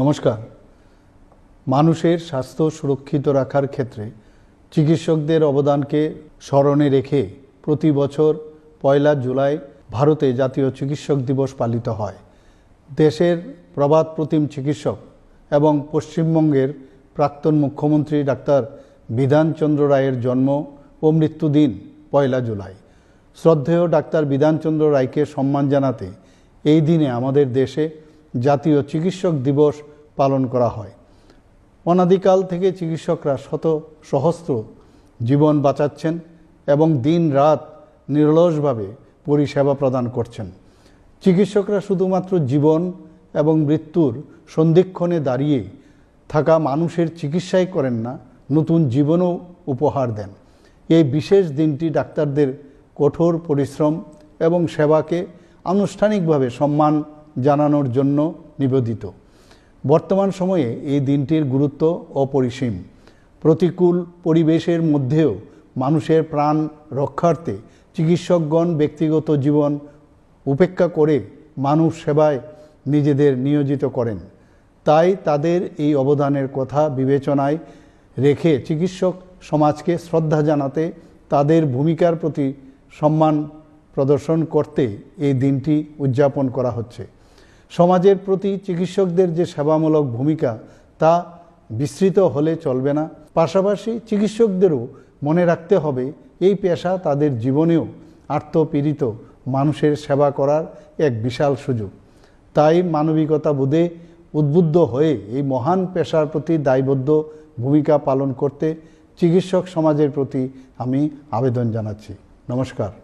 নমস্কার। মানুষের স্বাস্থ্য সুরক্ষিত রাখার ক্ষেত্রে চিকিৎসকদের অবদানকে স্মরণে রেখে প্রতি বছর পয়লা জুলাই ভারতে জাতীয় চিকিৎসক দিবস পালিত হয়। দেশের প্রবাদ প্রতিম চিকিৎসক এবং পশ্চিমবঙ্গের প্রাক্তন মুখ্যমন্ত্রী ডাক্তার বিধানচন্দ্র রায়ের জন্ম ও মৃত্যুদিন পয়লা জুলাই। শ্রদ্ধেয় ডাক্তার বিধানচন্দ্র রায়কে সম্মান জানাতে এই দিনে আমাদের দেশে জাতীয় চিকিৎসক দিবস পালন করা হয়। অনাদিকাল থেকে চিকিৎসকরা শত সহস্র জীবন বাঁচাচ্ছেন এবং দিন রাত নিরলসভাবে পরিষেবা প্রদান করছেন। চিকিৎসকরা শুধুমাত্র জীবন এবং মৃত্যুর সন্ধিক্ষণে দাঁড়িয়ে থাকা মানুষের চিকিৎসাই করেন না, নতুন জীবনও উপহার দেন। এই বিশেষ দিনটি ডাক্তারদের কঠোর পরিশ্রম এবং সেবাকে আনুষ্ঠানিকভাবে সম্মান জানানোর জন্য নিবেদিত। বর্তমান সময়ে এই দিনটির গুরুত্ব অপরিসীম। প্রতিকূল পরিবেশের মধ্যেও মানুষের প্রাণ রক্ষার্থে চিকিৎসকগণ ব্যক্তিগত জীবন উপেক্ষা করে মানুষ সেবায় নিজেদের নিয়োজিত করেন। তাই তাদের এই অবদানের কথা বিবেচনায় রেখে চিকিৎসক সমাজকে শ্রদ্ধা জানাতে তাদের ভূমিকার প্রতি সম্মান প্রদর্শন করতে এই দিনটি উদযাপন করা হচ্ছে। সমাজের প্রতি চিকিৎসকদের যে সেবামূলক ভূমিকা, তা বিস্তৃত হলে চলবে না। পাশাপাশি চিকিৎসকদেরও মনে রাখতে হবে, এই পেশা তাদের জীবনেও আত্মপীড়িত মানুষের সেবা করার এক বিশাল সুযোগ। তাই মানবিকতা বোধে উদ্বুদ্ধ হয়ে এই মহান পেশার প্রতি দায়বদ্ধ ভূমিকা পালন করতে চিকিৎসক সমাজের প্রতি আমি আবেদন জানাচ্ছি। নমস্কার।